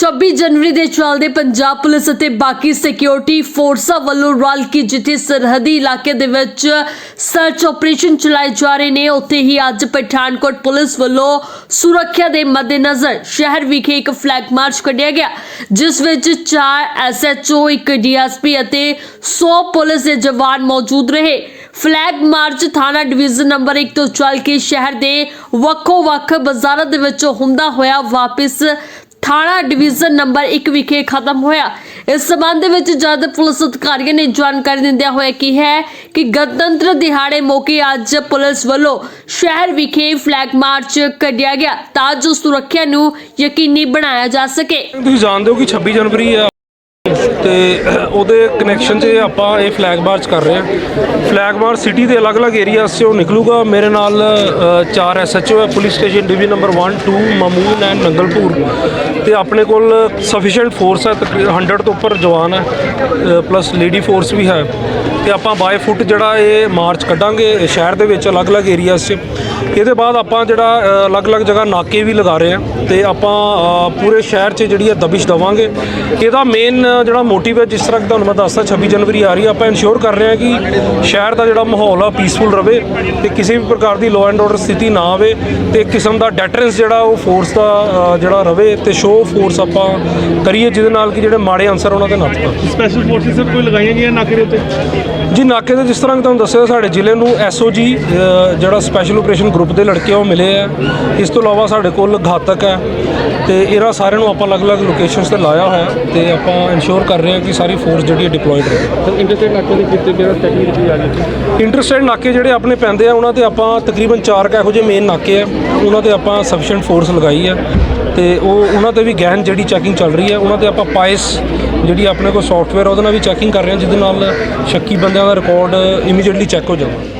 26 ਜਨਵਰੀ ਦੇ ਚੱਲਦੇ ਪੰਜਾਬ ਪੁਲਿਸ ਅਤੇ ਬਾਕੀ ਸਿਕਿਉਰਿਟੀ ਫੋਰਸਾਂ ਵੱਲੋਂ ਰਲ ਕੇ ਜਿੱਥੇ ਸਰਹੱਦੀ ਇਲਾਕੇ ਦੇ ਵਿੱਚ ਸਰਚ ਆਪਰੇਸ਼ਨ ਚਲਾਏ ਜਾ ਰਹੇ ਨੇ, ਉੱਥੇ ਹੀ ਅੱਜ ਪਠਾਨਕੋਟ ਪੁਲਿਸ ਵੱਲੋਂ ਸੁਰੱਖਿਆ ਦੇ ਮੱਦੇਨਜ਼ਰ ਸ਼ਹਿਰ ਵਿਖੇ ਇੱਕ ਫਲੈਗ ਮਾਰਚ ਕੱਢਿਆ ਗਿਆ, ਜਿਸ ਵਿੱਚ 4 ਐਸਐਚਓ ਇੱਕ ਡੀਐਸਪੀ ਅਤੇ 100 ਪੁਲਿਸ ਦੇ ਜਵਾਨ ਮੌਜੂਦ ਰਹੇ। ਫਲੈਗ ਮਾਰਚ ਥਾਣਾ ਡਿਵੀਜ਼ਨ ਨੰਬਰ 1 ਤੋਂ ਚੱਲ ਕੇ ਸ਼ਹਿਰ ਦੇ ਵੱਖੋ-ਵੱਖ ਬਾਜ਼ਾਰਾਂ ਦੇ ਵਿੱਚੋਂ ਹੁੰਦਾ ਹੋਇਆ ਵਾਪਸ ਥਾਣਾ ਡਿਵੀਜ਼ਨ ਨੰਬਰ 1 ਵਿਖੇ ਖਤਮ ਹੋਇਆ। ਇਸ ਸਬੰਧ ਵਿੱਚ ਜਦ ਪੁਲਿਸ ਅਧਿਕਾਰੀਆਂ ਨੇ ਜਾਣਕਾਰੀ ਦਿੰਦਿਆਂ ਹੋਇਆ ਕਿ ਹੈ ਕਿ ਗਣਤੰਤਰ ਦਿਹਾੜੇ ਮੌਕੇ ਅੱਜ ਪੁਲਿਸ ਵੱਲੋਂ ਸ਼ਹਿਰ ਵਿਖੇ ਫਲੈਗ ਮਾਰਚ ਕੱਢਿਆ ਗਿਆ ਤਾਂ ਜੋ ਸੁਰੱਖਿਆ ਨੂੰ ਯਕੀਨੀ ਬਣਾਇਆ ਜਾ ਸਕੇ। ਤੁਸੀਂ ਜਾਣਦੇ ਹੋ ਕਿ 26 ਜਨਵਰੀ ਤੇ ਉਹਦੇ ਕਨੈਕਸ਼ਨ 'ਚ ਆਪਾਂ ਇਹ ਫਲੈਗ ਮਾਰਚ ਕਰ ਰਹੇ ਹਾਂ। ਫਲੈਗ ਮਾਰਚ ਸਿਟੀ ਦੇ ਅਲੱਗ-ਅਲੱਗ ਏਰੀਆਸ 'ਚੋਂ ਨਿਕਲੂਗਾ। ਮੇਰੇ ਨਾਲ ਅ, ਚਾਰ ਐਸਐਚਓ ਹੈ police station division number 1 2 Mamun and Nangalpur ਤੇ ਆਪਣੇ ਕੋਲ ਸਫੀਸ਼ੀਐਂਟ ਫੋਰਸ ਹੈ, ਤਕਰੀਬਨ 100 ਤੋਂ ਉੱਪਰ ਜਵਾਨ ਹੈ ਪਲੱਸ ਲੇਡੀ ਫੋਰਸ ਵੀ ਹੈ। ਤੇ ਆਪਾਂ ਬਾਏ ਫੁੱਟ ਜਿਹੜਾ ਇਹ ਮਾਰਚ ਕੱਢਾਂਗੇ ਸ਼ਹਿਰ ਦੇ ਵਿੱਚ ਅਲੱਗ-ਅਲੱਗ ਏਰੀਆਸ 'ਚ। ਇਹਦੇ ਬਾਅਦ ਆਪਾਂ ਜਿਹੜਾ ਅਲੱਗ-ਅਲੱਗ ਜਗ੍ਹਾ ਨਾਕੇ ਵੀ ਲਗਾ ਰਹੇ ਹਾਂ ਤੇ ਆਪਾਂ ਪੂਰੇ ਸ਼ਹਿਰ 'ਚ ਜਿਹੜੀ ਹੈ ਦਬਿਸ਼ ਦਵਾਂਗੇ। ਇਹਦਾ ਮੇਨ ਜਿਹੜਾ ਮੋਟਿਵ ਹੈ, ਜਿਸ ਤਰ੍ਹਾਂ ਕਿ ਤੁਹਾਨੂੰ ਮੈਂ ਦੱਸਦਾ 26 ਜਨਵਰੀ ਆ ਰਹੀ ਹੈ, ਆਪਾਂ ਇਨਸ਼ੋਰ ਕਰ ਰਹੇ ਹਾਂ ਕਿ ਸ਼ਹਿਰ ਦਾ ਜਿਹੜਾ ਮਾਹੌਲ ਆ ਪੀਸਫੁਲ ਰਵੇ ਤੇ ਕਿਸੇ ਵੀ ਪ੍ਰਕਾਰ ਦੀ ਲਾਅ ਐਂਡ ਆਰਡਰ ਸਥਿਤੀ ਨਾ ਆਵੇ ਤੇ ਇੱਕ ਕਿਸਮ ਦਾ ਡੈਟਰੈਂਸ ਜਿਹੜਾ ਉਹ ਫੋਰਸ ਦਾ ਜਿਹੜਾ ਰਵੇ ਤੇ ਸ਼ੋ ਫੋਰਸ ਆਪਾਂ ਕਰੀਏ ਜਿਹਦੇ ਨਾਲ ਕਿ ਜਿਹੜੇ ਮਾੜੇ ਅਨਸਰ ਉਹਨਾਂ ਤੇ ਨੱਥ ਪਾਣ ਸਪੈਸ਼ਲ ਫੋਰਸਿਸ ਸਭ ਕੋਈ ਲਗਾਈਆਂ ਗਈਆਂ ਨਾਕੇ ਦੇ ਉੱਤੇ? ਜੀ ਨਾਕੇ ਤੇ ਜਿਸ ਤਰ੍ਹਾਂ ਕਿ ਤੁਹਾਨੂੰ ਦੱਸਿਆ ਸਾਡੇ ਜ਼ਿਲ੍ਹੇ ਨੂੰ ਐਸਓਜੀ ਜਿਹੜਾ ਸਪੈਸ਼ਲ ਆਪਰੇਸ਼ਨ ਗਰੁੱਪ ਦੇ ਲੜਕੇ ਆ ਉਹ ਮਿਲੇ ਆ। ਇਸ ਤੋਂ ਇਲਾਵਾ ਸਾਡੇ ਕੋਲ ਘਾਤਕ ਹੈ ਤੇ ਇਹਨਾਂ ਸਾਰਿਆਂ ਨੂੰ ਆਪਾਂ ਅਲੱਗ-ਅਲੱਗ ਲੋਕੇਸ਼ਨਸ ਤੇ ਲਾਇਆ ਹੋਇਆ ਹੈ ਤੇ ਆਪਾਂ ਇਨਸ਼ੋਰ ਕਰ ਰਹੇ ਹਾਂ ਕਿ ਸਾਰੀ ਫੋਰਸ ਜਿਹੜੀ ਹੈ ਡਿਪਲੋਇਡ ਰਹੇ। ਸਰ ਇੰਟਰਸਟੇਟ ਨਾਕੇ ਦੇ ਕਿਤੇ ਕਿਹੜਾ ਇੰਟਰਸਟੈਂਟ ਜਿਹੜੇ ਆਪਣੇ ਪੈਂਦੇ ਆ ਉਹਨਾਂ ਤੇ ਆਪਾਂ ਤਕਰੀਬਨ 4 ਕੁ ਇਹੋ ਜਿਹੇ ਮੇਨ ਨਾਕੇ ਆ ਉਹਨਾਂ ਤੇ ਆਪਾਂ ਸਫੀਸ਼ੀਐਂਟ ਫੋਰਸ ਲਗਾਈ ਹੈ। ਤੇ ਉਹ ਉਹਨਾਂ ਤੇ ਵੀ ਗਹਿਨ ਜਿਹੜੀ ਚੈਕਿੰਗ ਚੱਲ ਰਹੀ ਹੈ, ਉਹਨਾਂ ਤੇ ਆਪਾਂ ਪਾਇਸ ਜਿਹੜੀ ਆਪਣੇ ਕੋਲ ਸੌਫਟਵੇਅਰ ਉਹਦੇ ਨਾਲ ਵੀ ਚੈਕਿੰਗ ਕਰ ਰਹੇ ਹਾਂ, ਜਿਹਦੇ ਨਾਲ ਸ਼ੱਕੀ ਬੰਦਿਆਂ ਦਾ ਰਿਕਾਰਡ ਇਮੀਡੀਏਟਲੀ ਚੈੱਕ ਹੋ ਜਾਵੇ